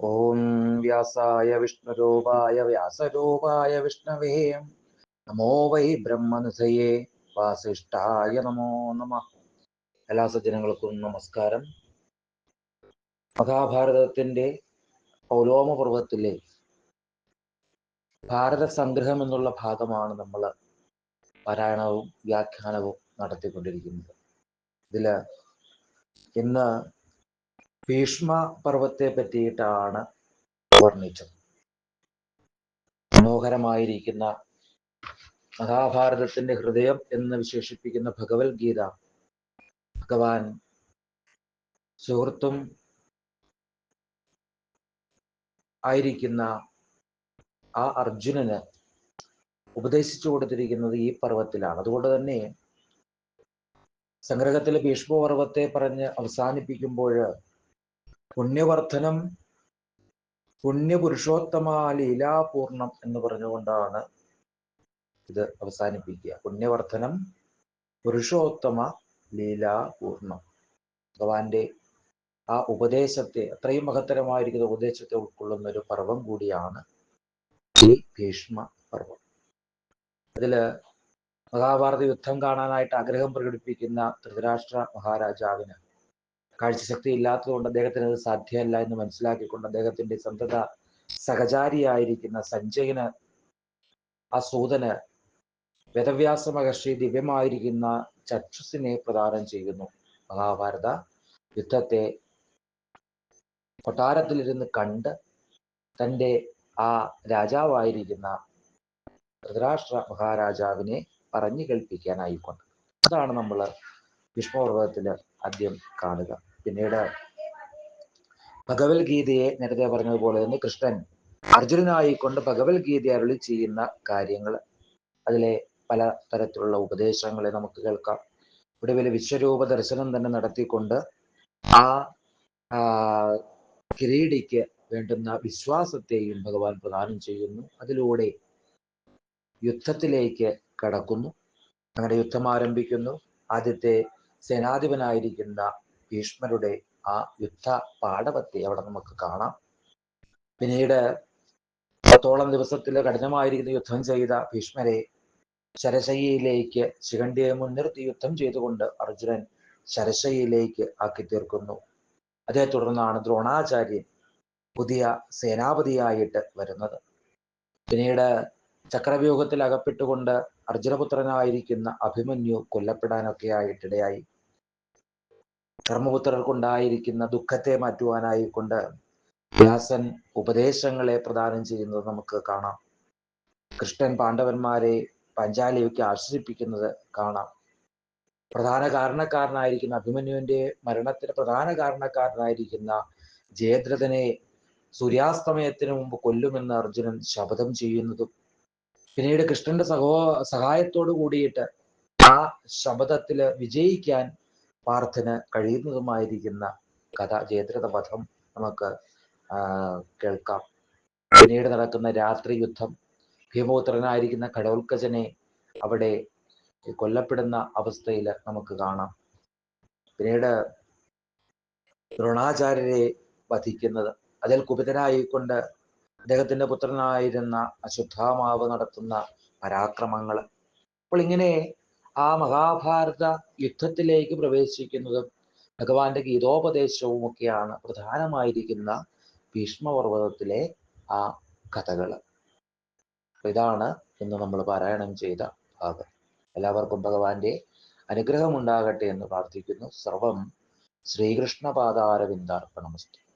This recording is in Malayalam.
ഓം വ്യാസായ വിഷ്ണുരൂപായ വ്യാസരൂപായ വിഷ്ണവേ. നമോ വൈ ബ്രഹ്മനിധയേ. വാസിഷ്ഠായ നമോ നമ. എല്ലാ സജ്ജനങ്ങൾക്കും നമസ്കാരം. മഹാഭാരതത്തിന്റെ പൗലോമ പർവത്തിലെ ഭാരത സംഗ്രഹം എന്നുള്ള ഭാഗമാണ് നമ്മൾ പാരായണവും വ്യാഖ്യാനവും നടത്തിക്കൊണ്ടിരിക്കുന്നത്. ഇതിൽ ഇന്ന് ഭീഷ്മ പർവത്തെ പറ്റിയിട്ടാണ് വർണിച്ചത്. മനോഹരമായിരിക്കുന്ന മഹാഭാരതത്തിന്റെ ഹൃദയം എന്ന് വിശേഷിപ്പിക്കുന്ന ഭഗവത്ഗീത ഭഗവാൻ സുഹൃത്തും ആയിരിക്കുന്ന ആ അർജുനന് ഉപദേശിച്ചു കൊടുത്തിരിക്കുന്നത് ഈ പർവത്തിലാണ്. അതുകൊണ്ട് തന്നെ സംഗ്രഹത്തിലെ ഭീഷ്മപർവത്തെ പറഞ്ഞ് അവസാനിപ്പിക്കുമ്പോൾ പുണ്യവർദ്ധനം പുണ്യപുരുഷോത്തമ ലീലാപൂർണം എന്ന് പറഞ്ഞുകൊണ്ടാണ് ഇത് അവസാനിപ്പിക്കുക. പുണ്യവർദ്ധനം പുരുഷോത്തമ ലീലാപൂർണം ഭഗവാന്റെ ആ ഉപദേശത്തെ അത്രയും മഹത്തരമായിരിക്കുന്ന ഉപദേശത്തെ ഉൾക്കൊള്ളുന്ന ഒരു പർവം കൂടിയാണ് ഈ ഭീഷ്മ പർവം. അതിൽ മഹാഭാരത യുദ്ധം കാണാനായിട്ട് ആഗ്രഹം പ്രകടിപ്പിക്കുന്ന ധൃതരാഷ്ട്ര മഹാരാജാവിന് കാഴ്ചശക്തി ഇല്ലാത്തതുകൊണ്ട് അദ്ദേഹത്തിന് അത് സാധ്യമല്ല എന്ന് മനസ്സിലാക്കിക്കൊണ്ട് അദ്ദേഹത്തിന്റെ സന്തത സഹചാരിയായിരിക്കുന്ന സഞ്ജയന് ആ സൂതന് വേദവ്യാസ മഹർഷി ദിവ്യമായിരിക്കുന്ന ചക്ഷുസിനെ പ്രദാനം ചെയ്യുന്നു. മഹാഭാരത യുദ്ധത്തെ കൊട്ടാരത്തിലിരുന്ന് കണ്ട് തന്റെ ആ രാജാവായിരിക്കുന്ന ധൃതരാഷ്ട്ര മഹാരാജാവിനെ പറഞ്ഞു കേൾപ്പിക്കാനായിക്കൊണ്ട്. അതാണ് നമ്മൾ വിഷ്ണുപർവതത്തിൽ ആദ്യം കാണുക. പിന്നീട് ഭഗവത്ഗീതയെ നേരത്തെ പറഞ്ഞതുപോലെ തന്നെ കൃഷ്ണൻ അർജുനനായിക്കൊണ്ട് ഭഗവത്ഗീത അരുളി ചെയ്യുന്ന കാര്യങ്ങൾ അതിലെ പല തരത്തിലുള്ള ഉപദേശങ്ങളെ നമുക്ക് കേൾക്കാം. ഒടുവിൽ വിശ്വരൂപ ദർശനം തന്നെ നടത്തിക്കൊണ്ട് ആ കിരീടിക്ക് വേണ്ടുന്ന വിശ്വാസത്തെയും ഭഗവാൻ പ്രദാനം ചെയ്യുന്നു. അതിലൂടെ യുദ്ധത്തിലേക്ക് കടക്കുന്നു. അങ്ങനെ യുദ്ധം ആരംഭിക്കുന്നു. ആദ്യത്തെ സേനാധിപനായിരിക്കുന്ന ഭീഷ്മരുടെ ആ യുദ്ധ പാടവത്തെ അവിടെ നമുക്ക് കാണാം. പിന്നീട് പത്തോളം ദിവസത്തിൽ കഠിനമായിരിക്കുന്ന യുദ്ധം ചെയ്ത ഭീഷ്മരെ ശരശയ്യയിലേക്ക് ശിഖണ്ഡിയെ മുൻനിർത്തി യുദ്ധം ചെയ്തുകൊണ്ട് അർജുനൻ ശരശയ്യയിലേക്ക് ആക്കി തീർക്കുന്നു. അതേ തുടർന്നാണ് ദ്രോണാചാര്യൻ പുതിയ സേനാപതിയായിട്ട് വരുന്നത്. പിന്നീട് ചക്രവ്യൂഹത്തിൽ അകപ്പെട്ടുകൊണ്ട് അർജുനപുത്രനായിരിക്കുന്ന അഭിമന്യു കൊല്ലപ്പെടാനൊക്കെ ആയിട്ടിടയായി ധർമ്മപുത്രർക്കുണ്ടായിരിക്കുന്ന ദുഃഖത്തെ മാറ്റുവാനായി കൊണ്ട് വ്യാസൻ ഉപദേശങ്ങളെ പ്രദാനം ചെയ്യുന്നത് നമുക്ക് കാണാം. കൃഷ്ണൻ പാണ്ഡവന്മാരെ പഞ്ചാലിയൊക്കെ ആശ്രയിപ്പിക്കുന്നത് കാണാം. പ്രധാന കാരണക്കാരനായിരിക്കുന്ന അഭിമന്യുവിന്റെ മരണത്തിന് പ്രധാന കാരണക്കാരനായിരിക്കുന്ന ജയദ്രഥനെ സൂര്യാസ്തമയത്തിന് മുമ്പ് കൊല്ലുമെന്ന് അർജുനൻ ശപഥം ചെയ്യുന്നതും പിന്നീട് കൃഷ്ണന്റെ സഹോ സഹായത്തോടു കൂടിയിട്ട് ആ ശപഥത്തിൽ വിജയിക്കാൻ പാർത്ഥന് കഴിയുന്നതുമായിരിക്കുന്ന കഥ ജയദ്രഥപഥം നമുക്ക് കേൾക്കാം. പിന്നീട് നടക്കുന്ന രാത്രി യുദ്ധം ഭീമപുത്രനായിരിക്കുന്ന കടവുൽക്കജനെ അവിടെ കൊല്ലപ്പെടുന്ന അവസ്ഥയിൽ നമുക്ക് കാണാം. പിന്നീട് ദ്രോണാചാര്യരെ വധിക്കുന്നത് അതിൽ കുപിതനായിക്കൊണ്ട് അദ്ദേഹത്തിന്റെ പുത്രനായിരുന്ന അശുദ്ധാമാവ് നടത്തുന്ന പരാക്രമങ്ങൾ അപ്പോൾ ഇങ്ങനെ ആ മഹാഭാരത യുദ്ധത്തിലേക്ക് പ്രവേശിക്കുന്നതും ഭഗവാന്റെ ഗീതോപദേശവും ഒക്കെയാണ് പ്രധാനമായിരിക്കുന്ന ഭീഷ്മപർവതത്തിലെ ആ കഥകൾ ഇതാണ് ഇന്ന് നമ്മൾ പാരായണം ചെയ്ത ഭാഗം. എല്ലാവർക്കും ഭഗവാന്റെ അനുഗ്രഹം ഉണ്ടാകട്ടെ എന്ന് പ്രാർത്ഥിക്കുന്നു. സർവം ശ്രീകൃഷ്ണപാദാരവിന്ദാർപ്പണമസ്തു.